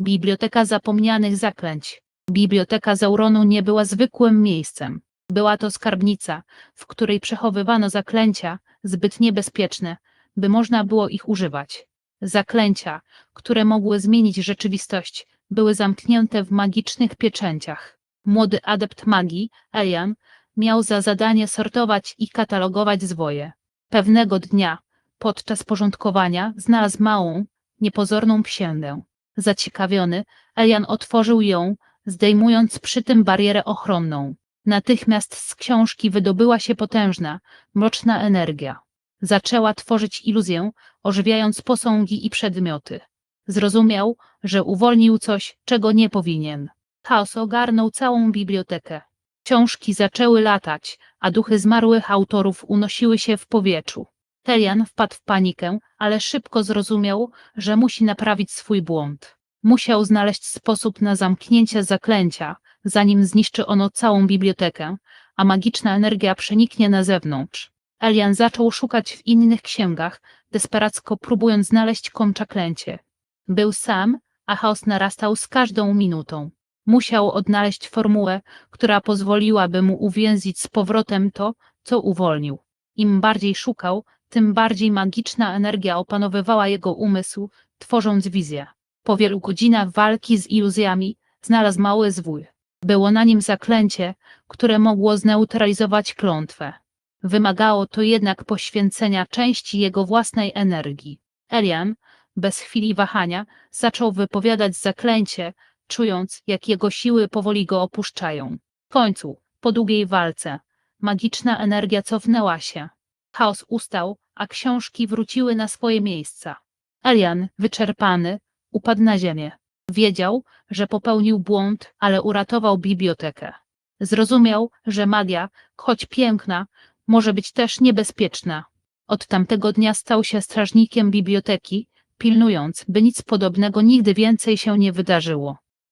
Biblioteka zapomnianych zaklęć. Biblioteka Zauronu nie była zwykłym miejscem. Była to skarbnica, w której przechowywano zaklęcia zbyt niebezpieczne, by można było ich używać. Zaklęcia, które mogły zmienić rzeczywistość, były zamknięte w magicznych pieczęciach. Młody adept magii, Elian, miał za zadanie sortować i katalogować zwoje. Pewnego dnia, podczas porządkowania, znalazł małą, niepozorną psiędę. Zaciekawiony, Elian otworzył ją, zdejmując przy tym barierę ochronną. Natychmiast z książki wydobyła się potężna, mroczna energia. Zaczęła tworzyć iluzję, ożywiając posągi i przedmioty. Zrozumiał, że uwolnił coś, czego nie powinien. Chaos ogarnął całą bibliotekę. Książki zaczęły latać, a duchy zmarłych autorów unosiły się w powietrzu. Telian wpadł w panikę, ale szybko zrozumiał, że musi naprawić swój błąd. Musiał znaleźć sposób na zamknięcie zaklęcia, zanim zniszczy ono całą bibliotekę, a magiczna energia przeniknie na zewnątrz. Elian zaczął szukać w innych księgach, desperacko próbując znaleźć konczaklęcie. Był sam, a chaos narastał z każdą minutą. Musiał odnaleźć formułę, która pozwoliłaby mu uwięzić z powrotem to, co uwolnił. Im bardziej szukał, tym bardziej magiczna energia opanowywała jego umysł, tworząc wizję. Po wielu godzinach walki z iluzjami znalazł mały zwój. Było na nim zaklęcie, które mogło zneutralizować klątwę. Wymagało to jednak poświęcenia części jego własnej energii. Elian, bez chwili wahania, zaczął wypowiadać zaklęcie, czując, jak jego siły powoli go opuszczają. W końcu, po długiej walce, magiczna energia cofnęła się. Chaos ustał, a książki wróciły na swoje miejsca. Elian, wyczerpany, upadł na ziemię. Wiedział, że popełnił błąd, ale uratował bibliotekę. Zrozumiał, że magia, choć piękna, może być też niebezpieczna. Od tamtego dnia stał się strażnikiem biblioteki, pilnując, by nic podobnego nigdy więcej się nie wydarzyło.